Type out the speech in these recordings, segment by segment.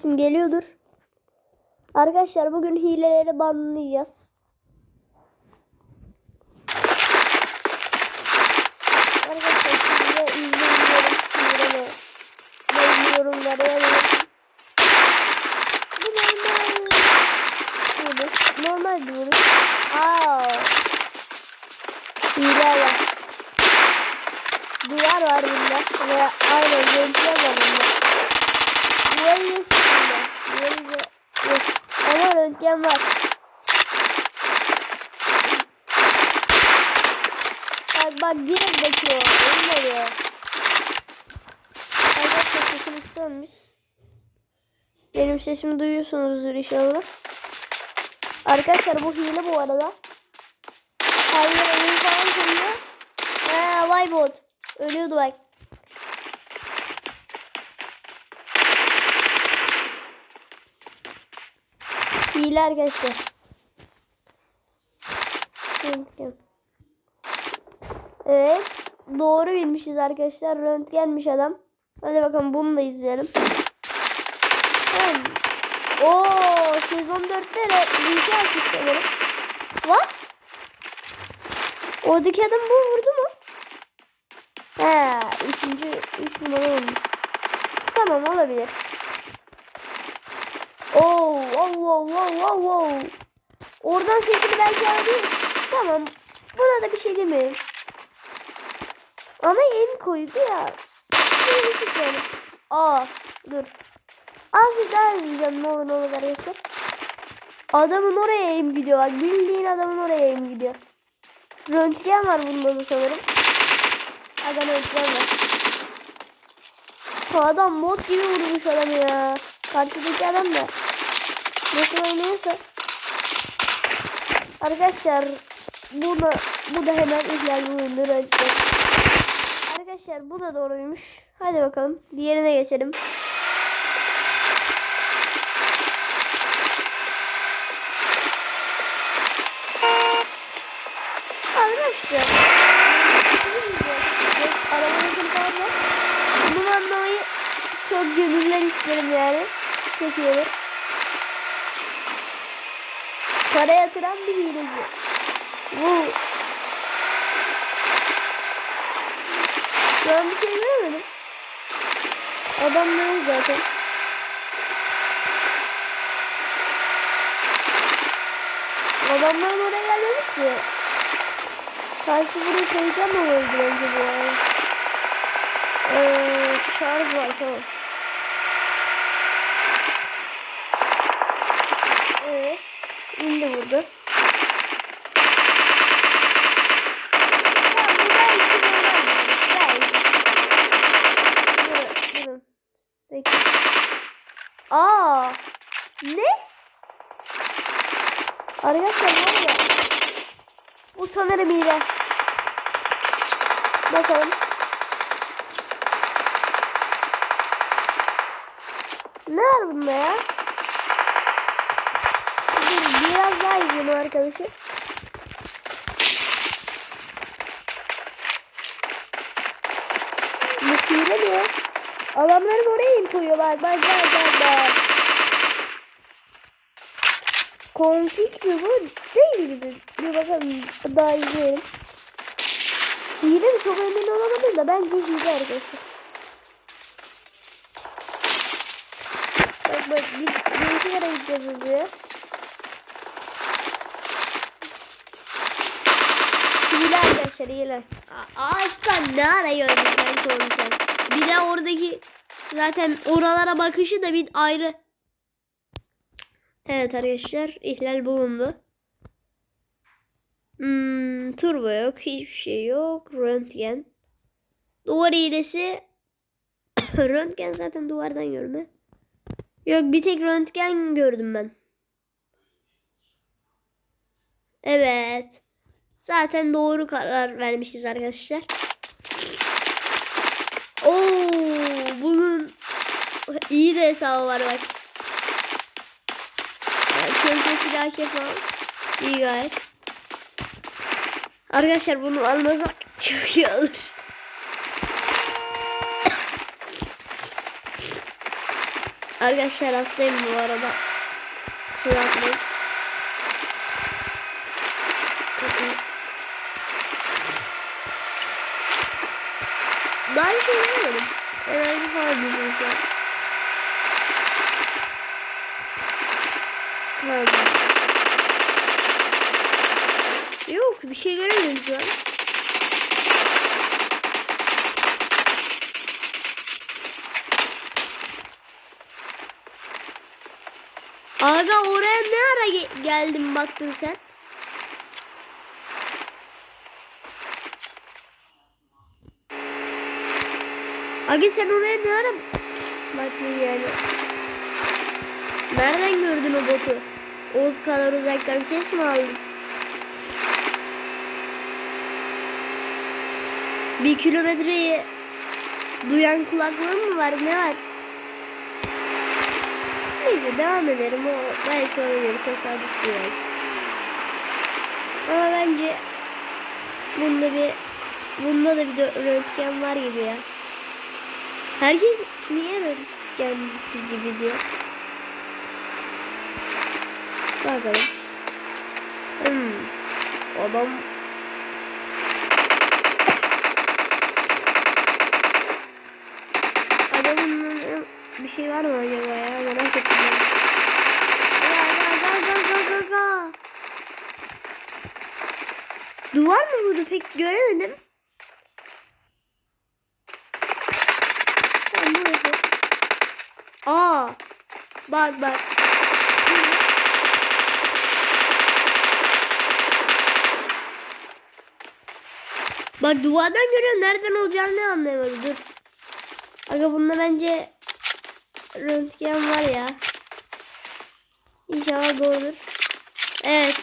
Şimdi geliyordur. Arkadaşlar bugün hileleri banlayacağız. Arkadaşlar size hileni. Ben yorumlara yazın. Normal. Vuruş. Aa. Hile var. Duvar var bunda. Ve aynen renkler var bunda. Duvarın üstünde. Duvarın da yok. Ama röntgen var. Bak bak direkt bakıyor. Olmuyor. Arkadaşlar sesim kısalmış. Benim sesimi duyuyorsunuzdur inşallah. Arkadaşlar bu hile bu arada. Yere oyun falan koyuyor. Ha vay bot. Ölüyordu bak. Hile arkadaşlar. Evet. Doğru bilmişiz arkadaşlar. Röntgenmiş adam. Hadi bakalım bunu da izleyelim. Hmm. Oo, sezon 4'te de bilgi açmış sanırım. What? Oradaki adam bu vurdu mu? He, üçüncü, üç numara olmuş. Tamam olabilir. Oo, wow, wow, wow, wow, wow. Oradan sesini belki alayım. Tamam. Buna da bir şey demiyorum. Ama em koydu ya. Yani. Aa, dur. Azıcık daha izleyeceğim ne olur ne olur arkadaşlar. Adamın oraya em gidiyor bak. Bildiğin adamın oraya em gidiyor. Röntgen var bunda da sanırım. Adam röntgen var. Adam mod gibi vurmuş adamı ya. Karşıdaki adam da. Nasıl oynuyorsa. Arkadaşlar bu da, bu da hemen ihlal bulundu röntgen. Arkadaşlar bu da doğruymuş. Hadi bakalım. Diğerine geçelim. Arkadaşlar. Arabanızın var. Bunu anlamayı çok gönüller isterim yani. Çok iyi. Para yatıran bir hileci. Bu. An bir şey göremedim. Adam ne zaten? Adamların oraya gelmemiş ki. Karşı buraya kayacağım mı öldü önce bu arada? Eee şarj var tamam. Evet. İndi burada. Tamam, bu belki böyle olabilir. Belki. Durun, durun. Peki. Aa! Ne? Arkadaşlar var ya. Bu sanırım hile. Bakalım. Ne var bunda ya? Dur, biraz daha izleyelim arkadaşı. Bu hile mi ya? Adamların oraya im koyuyor bak bak bak bak bak. Mi bu? Değil gibi. Bir bakalım daha izleyelim. Hile mi? Çok emin olamadım da bence hile arkadaşlar. Bak bak bir, bir iki kere gideceğiz buraya. Hile. Ağaçtan ne arıyor ben konuşacağım. Bir de oradaki zaten oralara bakışı da bir ayrı. Evet arkadaşlar ihlal bulundu. Hmm, turbo yok. Hiçbir şey yok. Röntgen. Duvar iğnesi. röntgen zaten duvardan görme. Yok bir tek röntgen gördüm ben. Evet. Zaten doğru karar vermişiz arkadaşlar. Oo, bunun iyi de hesabı var bak. Çölde silah falan. İyi gayet. Arkadaşlar bunu almasak çok iyi olur. Arkadaşlar hastayım bu arada. Kusura bakmayın. Daha bir şey yemedim. Şu an. Pardon. Yok bir şey göremiyorum şu an. Aga oraya ne ara ge- geldin baktın sen? Aga sen oraya ne ara baktın yani? Nereden gördün o botu? Oğuz kadar uzaktan ses mi aldın? Bir kilometreyi duyan kulaklığın mı var? Ne var? Neyse devam ederim. O belki olabilir. Tesadüf biraz. Ama bence bunda bir bunda da bir röntgen var gibi ya. Herkes niye röntgen gibi diyor. Bakalım. Hmm. Adam Adamın bir şey var mı acaba ya? Merak ettim. Duvar mı burada pek göremedim. Tamam burası. Aa. Bak bak. Bak duvardan görüyor. Nereden olacağını ne anlayamadım. Dur. Aga bunda bence röntgen var ya. İnşallah doğrudur. Evet.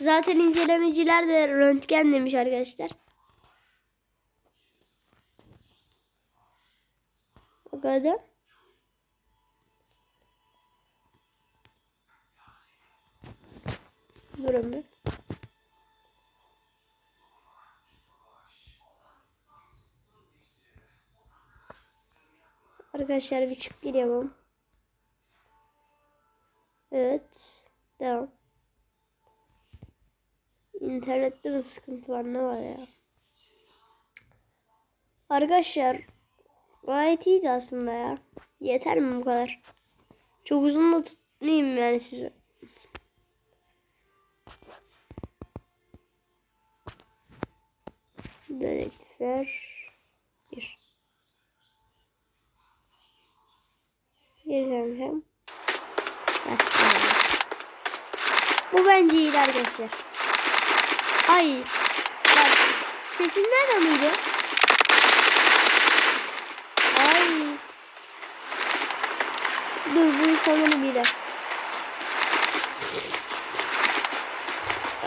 Zaten incelemeciler de röntgen demiş arkadaşlar. Bakalım. Durun bir. Arkadaşlar bir çık geliyorum. Evet. Devam. İnternette mi sıkıntı var ne var ya? Arkadaşlar gayet iyiydi aslında ya. Yeter mi bu kadar? Çok uzun da tutmayayım yani size. Dedektifler bir. Bir hem. Bu bence iyi arkadaşlar. Ay. Bak. Sesin nereden duydu? Ay. Dur bu insanın biri.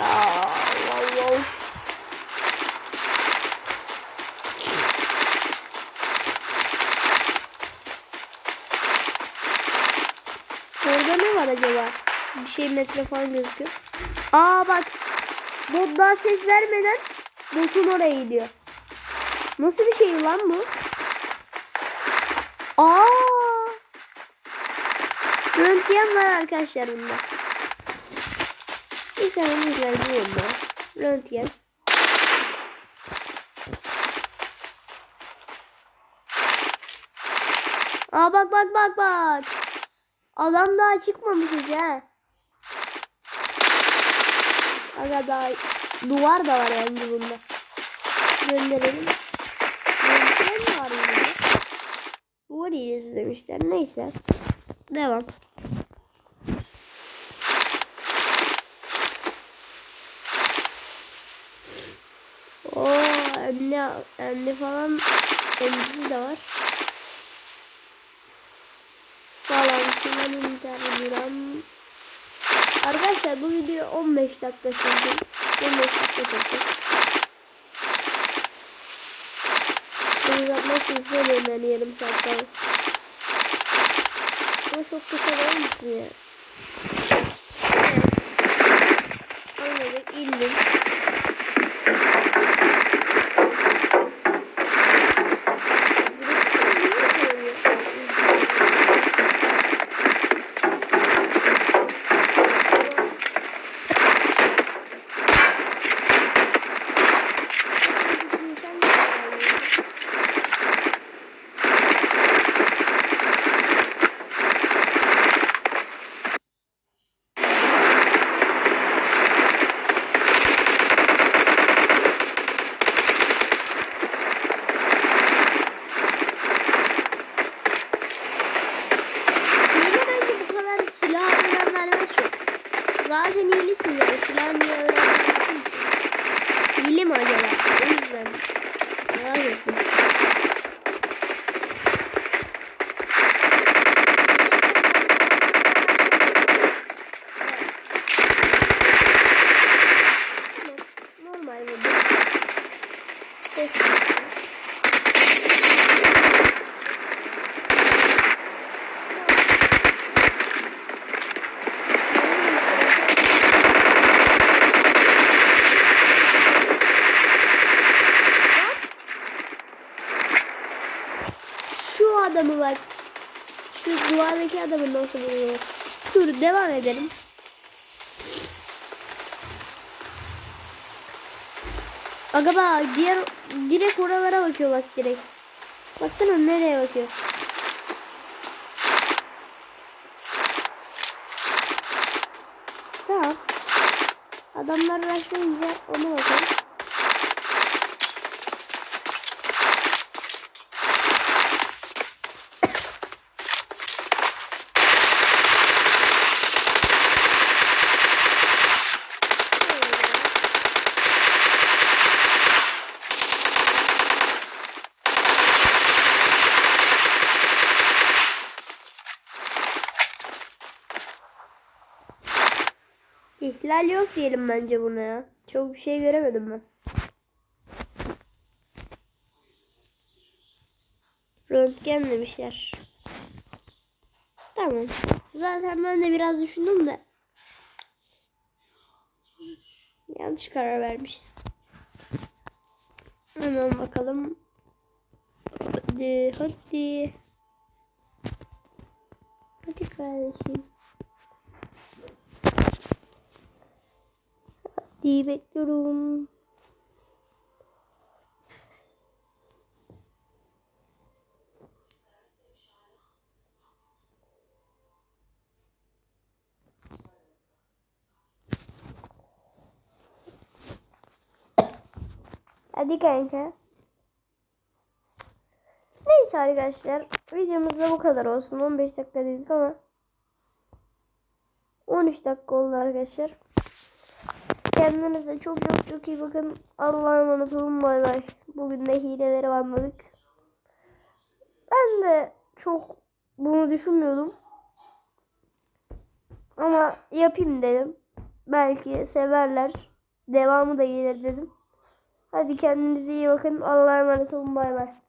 Aa, wow, wow. Orada ne var acaba? Bir şey metre falan gözüküyor. Aa bak. Bot daha ses vermeden botun oraya gidiyor. Nasıl bir şey lan bu? Aa! Röntgen var arkadaşlar bunda. Bir saniye ilgilenmiyorum ben. Röntgen. Aa bak bak bak bak. Adam daha çıkmamış hiç ha. Aga daha duvar da var bence bunda. Gönderelim. Mi var bunda? Duvar iyisi demişler. Neyse. Devam. Oo anne, anne falan emzisi de var. İnternet. Arkadaşlar bu video 15 dakika sürdü. 15 dakika sürdü. Bunu yapmak istemiyorum yani yarım saat falan. Ama çok kısa değil misin ya? Anladık indim. Zaten iyilisin ya. Silah niye ki? Hile mi acaba? O yüzden. Merak ettim. Tamam, Normal bu. Ses yapıyor. Şu adamı bak. Şu duvardaki adamı nasıl buluyor? Dur devam edelim. Aga bak diğer direkt oralara bakıyor bak direkt. Baksana nereye bakıyor. Tamam. Adamlar başlayınca ona bakalım. İhlal yok diyelim bence buna ya. Çok bir şey göremedim ben. Röntgen demişler. Tamam. Zaten ben de biraz düşündüm de. Yanlış karar vermişiz. Hemen bakalım. Hadi hadi. Hadi kardeşim. Hadi bekliyorum. Hadi kanka. Neyse arkadaşlar. Videomuz da bu kadar olsun. 15 dakika dedik ama 13 dakika oldu arkadaşlar. Kendinize çok çok çok iyi bakın. Allah'a emanet olun. Bay bay. Bugün de hileleri anladık. Ben de çok bunu düşünmüyordum. Ama yapayım dedim. Belki severler. Devamı da gelir dedim. Hadi kendinize iyi bakın. Allah'a emanet olun. Bay bay.